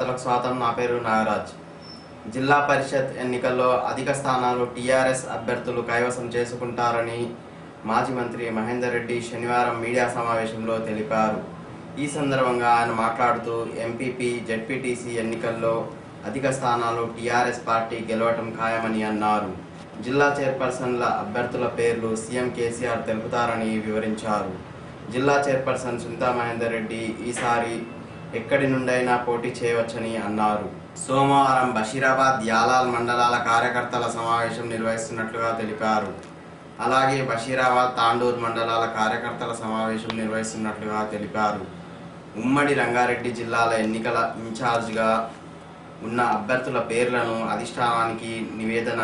ప్రజలకు స్వాగతం. నా పేరు నాగరాజ్. జిల్లా పరిషత్ ఎన్నికల్లో అధిక స్థానాలు టీఆర్ఎస్ అభ్యర్థులు కైవసం చేసుకుంటారని మాజీ మంత్రి మహేందర్ రెడ్డి శనివారం మీడియా సమావేశంలో తెలిపారు. ఈ సందర్భంగా ఆయన మాట్లాడుతూ ఎంపీపీ జెడ్పీటీసీ ఎన్నికల్లో అధిక స్థానాలు టీఆర్ఎస్ పార్టీ గెలవటం ఖాయమని అన్నారు. జిల్లా చైర్పర్సన్ల అభ్యర్థుల పేర్లు సీఎం కేసీఆర్ తెలుపుతారని వివరించారు. జిల్లా చైర్పర్సన్ సునీతా మహేందర్ రెడ్డి ఈసారి ఎక్కడి నుండైనా పోటీ చేయవచ్చని అన్నారు. సోమవారం బషీరాబాద్ యాలాల్ మండలాల కార్యకర్తల సమావేశం నిర్వహిస్తున్నట్లుగా తెలిపారు. అలాగే బషీరాబాద్ తాండూర్ మండలాల కార్యకర్తల సమావేశం నిర్వహిస్తున్నట్లుగా తెలిపారు. ఉమ్మడి రంగారెడ్డి జిల్లాల ఎన్నికల ఇన్ఛార్జ్గా ఉన్న అభ్యర్థుల పేర్లను అధిష్టానానికి నివేదన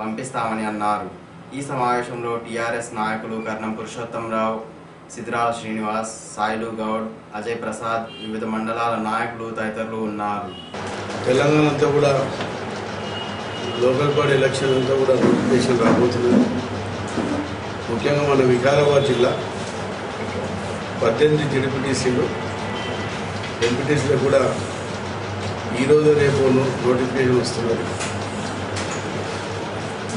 పంపిస్తామని అన్నారు. ఈ సమావేశంలో టీఆర్ఎస్ నాయకులు కర్ణం పురుషోత్తంరావు సిద్రాల శ్రీనివాస్ సాయిలు గౌడ్ అజయ్ ప్రసాద్ వివిధ మండలాల నాయకులు తదితరులు ఉన్నారు. తెలంగాణ అంతా కూడా లోకల్ బాడీ ఎలక్షన్ అంతా కూడా నోటిఫికేషన్ రాబోతుంది ముఖ్యంగా మన వికారాబాద్ జిల్లా పద్దెనిమిది జడిపిటీసీలు ఎంపీటీసీలో కూడా ఈరోజు రేపు నోటిఫికేషన్ వస్తున్నది.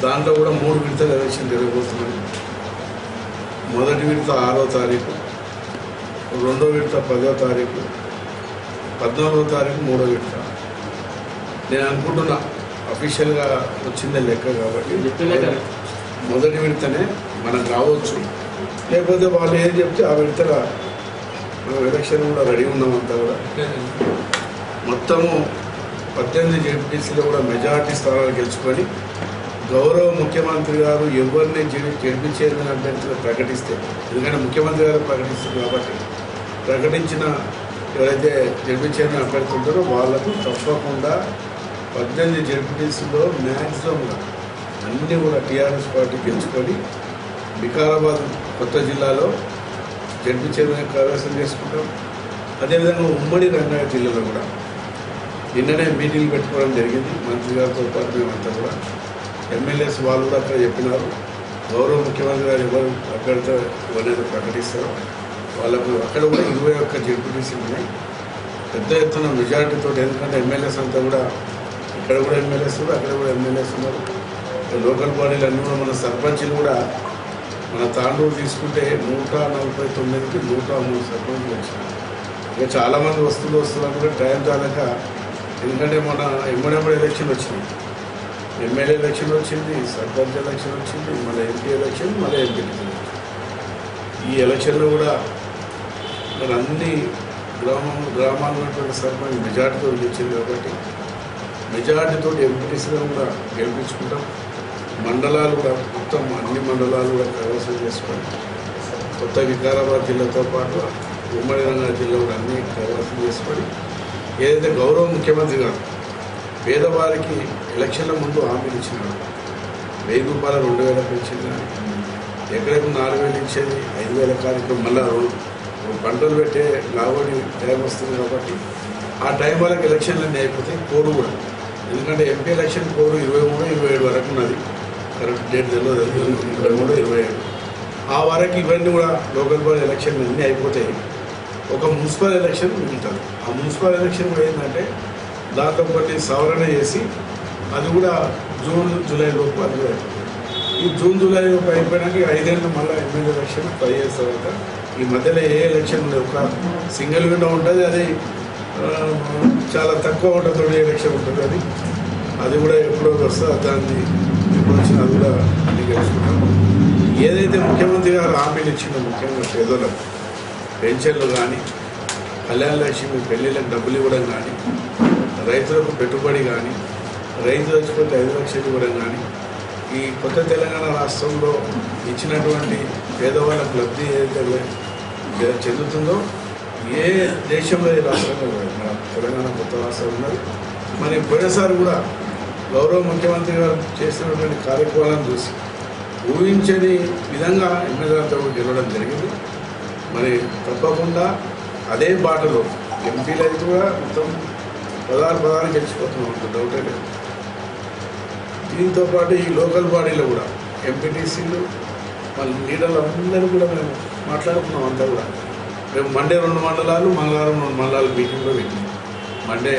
దాంట్లో కూడా మూడు విడతలు ఎలక్షన్ జరగబోతున్నాయి మొదటి విడత ఆరో తారీఖు రెండో విడత పదో తారీఖు పద్నాలుగో తారీఖు మూడో విడత. నేను అనుకుంటున్నా అఫీషియల్గా వచ్చిందే లెక్క కాబట్టి మొదటి విడతనే మనకు రావచ్చు. లేకపోతే వాళ్ళు ఏం చెప్తే ఆ విడతల మనం ఎలక్షన్ కూడా రెడీ ఉన్నామంతా కూడా. మొత్తము పద్దెనిమిది జెడ్పీసీలో కూడా మెజారిటీ స్థానాలు గెలుచుకొని గౌరవ ముఖ్యమంత్రి గారు ఎవరిని జడ్పీ చైర్మన్ అభ్యర్థులు ప్రకటిస్తే ఎందుకంటే ముఖ్యమంత్రి గారు ప్రకటిస్తుంది కాబట్టి ప్రకటించిన ఎవరైతే జడ్పీ చైర్మన్ అభ్యర్థులు ఉంటారో వాళ్ళకు తప్పకుండా పద్దెనిమిది జడ్పీటీసీలో మ్యాక్సిమంగా అన్నీ కూడా టీఆర్ఎస్ పార్టీ గెలుచుకొని వికారాబాద్ కొత్త జిల్లాలో జడ్పీ చైర్మన్ కైవసం చేసుకుంటాం. అదేవిధంగా ఉమ్మడి రంగారెడ్డి జిల్లాలో కూడా నిన్ననే మీటింగ్ పెట్టుకోవడం జరిగింది. మంత్రి గారితో పాటు మేమంతా కూడా ఎమ్మెల్యేస్ వాళ్ళు కూడా అక్కడ చెప్పినారు. గౌరవ ముఖ్యమంత్రి గారు ఎవరు అభ్యర్థి ఎవరైనా ప్రకటిస్తారో. వాళ్ళకు అక్కడ కూడా ఇరవై ఒక్క జడ్పీటీసీలు ఉన్నాయి. పెద్ద ఎత్తున మెజారిటీతో ఎందుకంటే ఎమ్మెల్యేస్ అంతా కూడా ఇక్కడ కూడా ఎమ్మెల్యేస్ కూడా అక్కడ కూడా ఎమ్మెల్యేస్ ఉన్నారు. లోకల్ బాడీలు అన్నీ కూడా మన సర్పంచ్లు కూడా మన తాండూరు తీసుకుంటే నూట నలభై తొమ్మిదికి నూట మూడు సర్పంచ్లు వచ్చినాయి. ఇంకా చాలామంది వస్తువులు వస్తున్నారు కూడా టైం చాలక ఎందుకంటే మన ఎమ్మడెమ్మడి ఎలక్షన్ వచ్చినాయి ఎమ్మెల్యే ఎలక్షన్ వచ్చింది సర్పంచ్ ఎలక్షన్ వచ్చింది మళ్ళీ ఎంపీ ఎలక్షన్ మళ్ళీ ఎంపీ ఈ ఎలక్షన్లో కూడా మరి అన్ని గ్రామం గ్రామాల్లో ఉన్నటువంటి సర్పంచ్ మెజార్టీతో గెలిచింది కాబట్టి మెజార్టీతో ఎంపీటీసీలో కూడా గెలిపించుకుంటాం. మండలాలు కూడా మొత్తం అన్ని మండలాలు కూడా కైవసం చేసుకొని కొత్త వికారాబాద్ జిల్లాతో పాటు ఉమ్మడి రంగారెడ్డి జిల్లా కూడా అన్ని కైవసం చేసుకొని ఏదైతే గౌరవ ముఖ్యమంత్రి గారు పేదవారికి ఎలక్షన్ల ముందు హామీలు ఇచ్చినారు వెయ్యి రూపాయల రెండు వేల పెన్షన్ కానీ ఎకరకు నాలుగు వేలు ఇచ్చేది ఐదు వేల కార్యక్రమం మళ్ళా పంటలు పెట్టే లాభడి టైం వస్తుంది కాబట్టి ఆ టైం వరకు ఎలక్షన్లు అన్నీ అయిపోతే కోరు కూడా. ఎందుకంటే ఎంపీ ఎలక్షన్ కోరు ఇరవై మూడు ఇరవై ఏడు వరకు ఉన్నది. కరెక్ట్ డేట్ తెలియదు ఇరవై మూడు ఇరవై ఏడు. ఆ వరకు ఇవన్నీ కూడా లోకల్ బాడీ ఎలక్షన్లు అన్నీ అయిపోతాయి. ఒక మున్సిపల్ ఎలక్షన్ మిగులుతుంది ఆ మున్సిపల్ ఎలక్షన్ కూడా ఏంటంటే దాంతో కొన్ని సవరణ చేసి అది కూడా జూన్ జూలై లోపు అది ఈ జూన్ జూలై లోపు అయిపోయినాక ఐదేళ్ళు మళ్ళీ ఎమ్మెల్యే ఎలక్షన్ ఫైవ్ చేస్తారు ఈ మధ్యలో ఏ ఎలక్షన్ ఉండదు ఒక సింగిల్ విండో ఉంటుంది అది చాలా తక్కువ ఉంటుంది ఎలక్షన్ ఉంటుంది అది. అది కూడా ఎప్పుడో వస్తుంది దాన్ని ఇప్పుడు వచ్చిన అది కూడా అన్ని ఏదైతే ముఖ్యమంత్రి గారు హామీలు ఇచ్చిందో ముఖ్యంగా పేదలకు పెన్షన్లు కానీ కళ్యాణ లక్ష్మి పెళ్ళిళ్ళకి డబ్బులు ఇవ్వడం కానీ రైతులకు పెట్టుబడి కానీ రైతు చచ్చిపోతే ఐదు లక్షలు ఇవ్వడం కానీ ఈ కొత్త తెలంగాణ రాష్ట్రంలో ఇచ్చినటువంటి పేదవాళ్ళకు లబ్ధి ఏదైతే చెందుతుందో ఏ దేశంలో ఈ రాష్ట్రంలో మన తెలంగాణ కొత్త రాష్ట్రం ఉన్నది. మరి పోయినసారి కూడా గౌరవ ముఖ్యమంత్రి గారు చేసినటువంటి కార్యక్రమాలను చూసి ఊహించని విధంగా ఎమ్మెల్యేలతో గెలవడం జరిగింది. మరి తప్పకుండా అదే బాటలో ఎంపీలు అయితే కూడా మొత్తం పదహారు పదహారు గెలిచిపోతున్నాం. అంత డౌటే లేదు. దీంతో పాటు ఈ లోకల్ బాడీలో కూడా ఎంపీటీసీలు వాళ్ళ లీడర్లు అందరూ కూడా మేము మాట్లాడుకున్నాం అంతా కూడా. రేపు మండే రెండు మండలాలు మంగళవారం రెండు మండలాలు మీటింగ్లో పెట్టింది మండే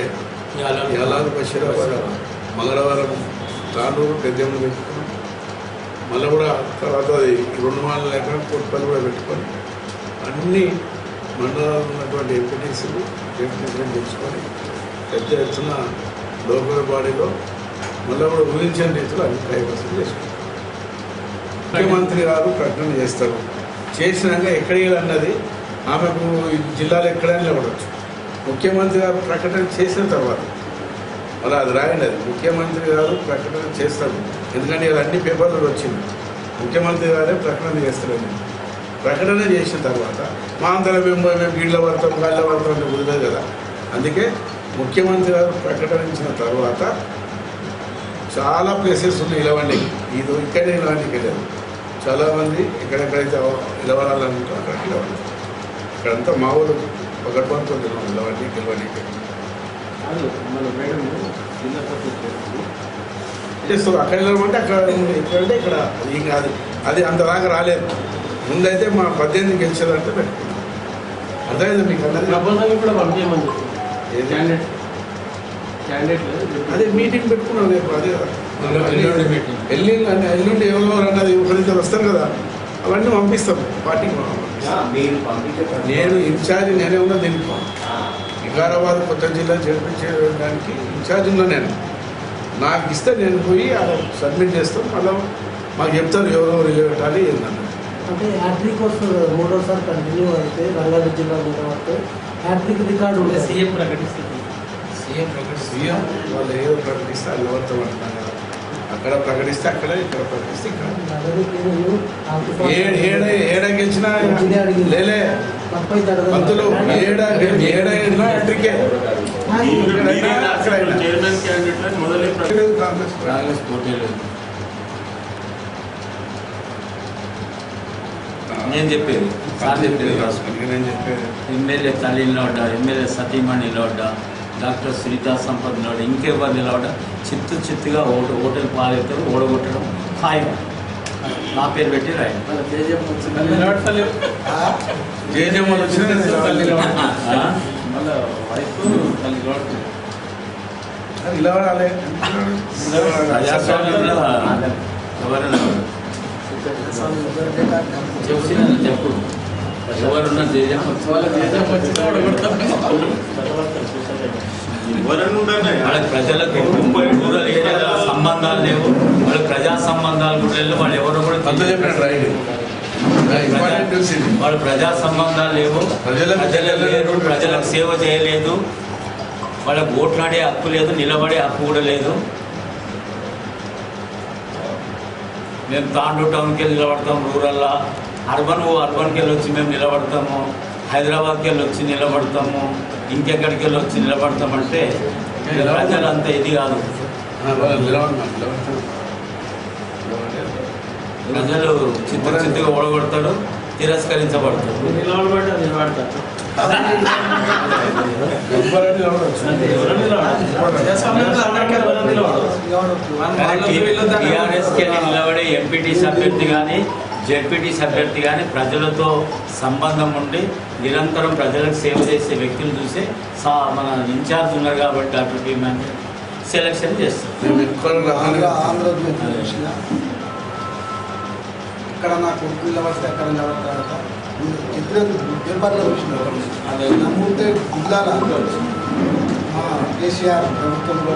యాలాది బషీరాబాద్ మంగళవారం తాండూరు పెద్దమ్మలు పెట్టుకున్నాం. మళ్ళీ కూడా తర్వాత అది రెండు మాటలు లేక కొట్టుపల్లి కూడా పెట్టుకొని అన్ని మండలాలు ఉన్నటువంటి ఎంపీటీసీలు ఎంపీటీసీలు తెచ్చుకొని పెద్ద ఎత్తున లోకల్ బాడీలో మళ్ళీ కూడా ఊహించని రీతిలో అభిప్రాయం కైవసం చేసుకుంటాం ముఖ్యమంత్రి గారు ప్రకటన చేస్తారు. చేసినాక ఎక్కడికి అన్నది ఆమెకు జిల్లాలో ఎక్కడైనా నిలబడవచ్చు ముఖ్యమంత్రి గారు ప్రకటన చేసిన తర్వాత అలా అది రాయండి అది ముఖ్యమంత్రి గారు ప్రకటన చేస్తారు. ఎందుకంటే ఇలా అన్ని పేపర్లు వచ్చింది. ముఖ్యమంత్రి గారే ప్రకటన చేస్తారని ప్రకటన చేసిన తర్వాత మా అందరం మేము మేము వీళ్ళ పడతాం గాళ్ళ పడతాం అంటే కుదరదు కదా. అందుకే ముఖ్యమంత్రి గారు ప్రకటించిన తర్వాత చాలా ప్లేసెస్ ఉన్నాయి ఇలవండి ఇది ఇక్కడే ఇలవండికి వెళ్ళారు చాలామంది ఎక్కడెక్కడైతే ఇలవరాలనుకుంటో అక్కడికి ఇలవండి ఇక్కడంతా మా ఊరు పగడ్బంతో తిన్నాం ఇలవండి చేస్తుంది. చేస్తారు అక్కడ వెళ్ళమంటే అక్కడ ఉంది. ఇక్కడ ఇక్కడ అది కాదు. అది అంతదాకా రాలేదు. ముందైతే మా పద్దెనిమిది గెలిచారంటే పెట్టుకున్నాం. అర్థమైంది మీకు ప్రపోజల్ కూడా పంపించమని చెప్పి ఏది? క్యాండిడేట్ క్యాండిడేట్ అదే మీటింగ్ పెట్టుకున్నాం రేపు అదే. కదా. ఎల్లుండి మీటింగ్. ఎల్లుండి అంటే ఎల్లుండి ఎవరో అన్నది ఒకరిద్దరు వస్తారు కదా. అవన్నీ పంపిస్తాం పార్టీకి నేను ఇన్ఛార్జ్ నేనే ఉన్నా దీనికి. వికారాబాద్ కొత్త జిల్లా చేర్పించడానికి ఇన్ఛార్జ్ ఉన్నా నేను. నాకు ఇస్తే నేను పోయి అలా సబ్మిట్ చేస్తాను మళ్ళీ మాకు చెప్తారు ఎవరెవరు పెట్టాలి ఏంటన్నా అంటే హ్యాట్రిక్ వస్తుంది కదా, మూడోసారి కంటిన్యూ అయితే రంగారెడ్డి జిల్లా మీద హ్యాట్రిక్ రికార్డు ఉంటుంది సీఎం ప్రకటిస్తుంది సీఎం సీఎం వాళ్ళు ఏదో ప్రకటిస్తే అది ఎవరితో పడుతున్నారు అక్కడ ప్రకటిస్తే అక్కడ ఇక్కడ ప్రకటిస్తే ఇక్కడ ఏడ ఏడ గెలిచినా లేలే. పంతులు ఏడ ఏడ గెలిచినా మొదలై కాంగ్రెస్ కాంగ్రెస్ పోటీ లేదు నేను చెప్పేది సార్ చెప్పేది రాసుకోండి నేను చెప్పేది ఎమ్మెల్యే తల్లి నిలవడ్డా ఎమ్మెల్యే సతీమణి నిలవడ్డా డాక్టర్ సునీతా సంపత్ నిలవడ్డా ఇంకెవరు నిలవడ్డా చిత్తు చిత్తుగా ఓటు ఓటలు పాలవుతారు ఓడగొట్టడం ఖాయం. నా పేరు పెట్టి రాయండి. ప్రజాస్వామ్యంలో ఎవరైనా చెప్పు ఎవరున్నా వాళ్ళ వాళ్ళకి ప్రజలకు రూరల్ ఏరియాలో సంబంధాలు లేవు. వాళ్ళకి ప్రజా సంబంధాలు కూడా లేవు. వాళ్ళు ఎవరు కూడా వాళ్ళు ప్రజా సంబంధాలు లేవు. ప్రజలకు ప్రజలకు లేరు. ప్రజలకు సేవ చేయలేదు. వాళ్ళకి ఓట్లాడే హక్కు లేదు. నిలబడే హక్కు కూడా లేదు. మేము తాండూ టౌన్కి వెళ్ళి నిలబడతాం రూరల్లా. అర్బన్ అర్బన్కి వెళ్ళి వచ్చి మేము నిలబడతాము హైదరాబాద్కి వెళ్ళి వచ్చి నిలబడతాము ఇంకెక్కడికి వెళ్ళి వచ్చి నిలబడతామంటే ప్రజలు అంత ఇది కాదు ప్రజలు చిత్త చిత్తుగా ఓడగొడతాడు తిరస్కరించబడతాడు టీఆర్ఎస్కి నిలబడే ఎంపీటీ అభ్యర్థి కానీ జెడ్పీటీ అభ్యర్థి కానీ ప్రజలతో సంబంధం ఉండి నిరంతరం ప్రజలకు సేవ చేసే వ్యక్తులు చూసి సా మన ఇన్ఛార్జ్ ఉన్నారు కాబట్టి డాక్టర్ భీమన్ సెలక్షన్ చూసిన ఇక్కడ నా కొడుకు అక్కడ నిలబడతాడట చెప్పిన పేపర్లో చూసిన నమ్మితే జిల్లాల మా కేసీఆర్ ప్రభుత్వంలో